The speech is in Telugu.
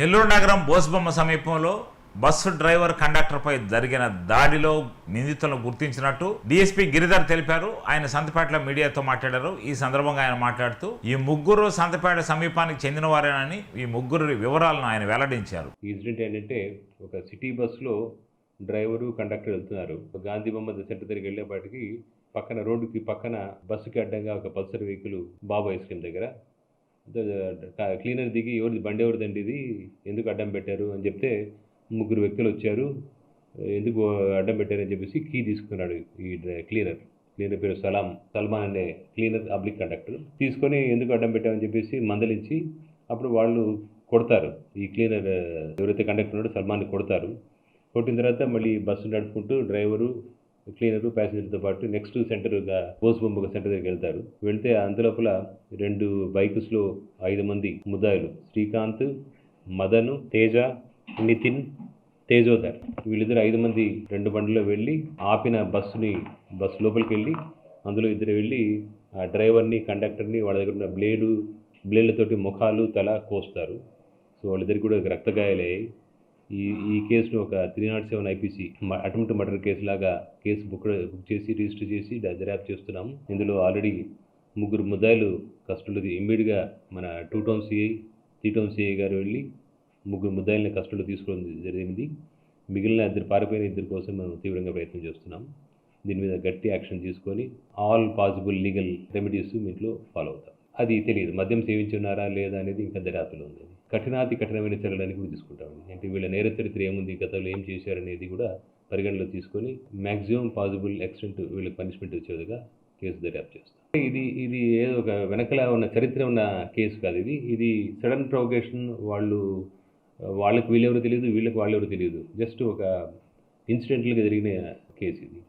నెల్లూరు నగరం బోస్బొమ్మ సమీపంలో బస్సు డ్రైవర్ కండక్టర్పై జరిగిన దాడిలో నిందితులను గుర్తించినట్టు డీఎస్పీ గిరిధర్ తెలిపారు. ఆయన సంతపేటలో మీడియాతో మాట్లాడారు. ఈ సందర్భంగా ఆయన మాట్లాడుతూ ఈ ముగ్గురు సంతపేట సమీపానికి చెందినవారేనని ఈ ముగ్గురు వివరాలను ఆయన వెల్లడించారు. ఇన్సిడెంట్ ఏంటంటే ఒక సిటీ బస్సులో డ్రైవరు కండక్టర్ వెళ్తున్నారు. గాంధీ బొమ్మ సెంటర్ దగ్గరికి వెళ్ళేపాటికి పక్కన రోడ్డుకి పక్కన బస్సుకి అడ్డంగా ఒక పల్సర్ వెహికల్ బాబు ఐస్ క్రీమ్ దగ్గర క్లీనర్ దిగి ఎవరిది బండి ఎవరిదండి ఇది? ఎందుకు అడ్డం పెట్టారు? అని చెప్తే ముగ్గురు వ్యక్తులు వచ్చారు. ఎందుకు అడ్డం పెట్టారని చెప్పేసి కీ తీసుకున్నాడు ఈ డ్రై- క్లీనర్ క్లీనర్ పేరు సలాం. సల్మాన్ అనే క్లీనర్ పబ్లిక్ కండక్టర్ తీసుకొని ఎందుకు అడ్డం పెట్టామని చెప్పేసి మందలించి అప్పుడు వాళ్ళు కొడతారు. ఈ క్లీనర్ ఎవరైతే కండక్టర్ ఉన్నాడో సల్మాన్ని కొడతారు. కొట్టిన తర్వాత మళ్ళీ బస్సు నడుపుకుంటూ డ్రైవరు క్లీనరు ప్యాసింజర్తో పాటు నెక్స్ట్ సెంటర్గా బోసుబొమ్మ సెంటర్ దగ్గరికి వెళ్తారు. వెళ్తే అంతలోపల రెండు బైక్స్లో ఐదు మంది ముదాయిలు శ్రీకాంత్ మదన్ తేజ నితిన్ తేజోధర్. వీళ్ళిద్దరు ఐదు మంది రెండు బండ్లో వెళ్ళి ఆపిన బస్సుని బస్సు లోపలికి వెళ్ళి అందులో ఇద్దరు వెళ్ళి ఆ డ్రైవర్ని కండక్టర్ని వాళ్ళ దగ్గర ఉన్న బ్లేడు బ్లేడ్లతోటి ముఖాలు తల కోస్తారు. సో వాళ్ళిద్దరికి కూడా రక్తగాయాలయ్యాయి. ఈ ఈ కేసును ఒక three naught seven IPC attempt murder case లాగా కేసు బుక్ బుక్ చేసి రిజిస్టర్ చేసి దర్యాప్తు చేస్తున్నాము ఇందులో ఆల్రెడీ ముగ్గురు ముద్దాయిలు కస్టడీలో ఇమ్మీడియట్గా మన two town CI three town CI గారు వెళ్ళి ముగ్గురు ముద్దాయిల్ని కస్టడీలో తీసుకోవడం జరిగింది. మిగిలిన ఇద్దరు పారిపోయిన ఇద్దరి కోసం మనం తీవ్రంగా ప్రయత్నం చేస్తున్నాం. దీని మీద గట్టి యాక్షన్ తీసుకొని ఆల్ పాసిబుల్ లీగల్ రెమెడీస్ మీట్లో ఫాలో అవుతాం. అది తెలియదు. మద్యం సేవించున్నారా లేదా అనేది ఇంకా దర్యాప్తులో ఉంది. కఠినాతి కఠినమైన చర్యలని కూడా తీసుకుంటామండి అంటే వీళ్ళ నేర చరిత్ర ఏముంది గతంలో ఏం చేశారనేది కూడా పరిగణలో తీసుకొని మ్యాక్సిమం పాసిబుల్ ఎక్స్టెంట్ వీళ్ళకి పనిష్మెంట్ వచ్చేదిగా కేసు దర్యాప్తు చేస్తాం. ఇది ఇది ఏదో ఒక వెనకల ఉన్న చరిత్ర ఉన్న కేసు కాదు ఇది. ఇది సడన్ ప్రొవకేషన్ వాళ్ళు వాళ్ళకి వీళ్ళెవరో తెలియదు వీళ్ళకి వాళ్ళెవరో తెలియదు. జస్ట్ ఒక ఇన్సిడెంటల్గా జరిగిన కేసు ఇది.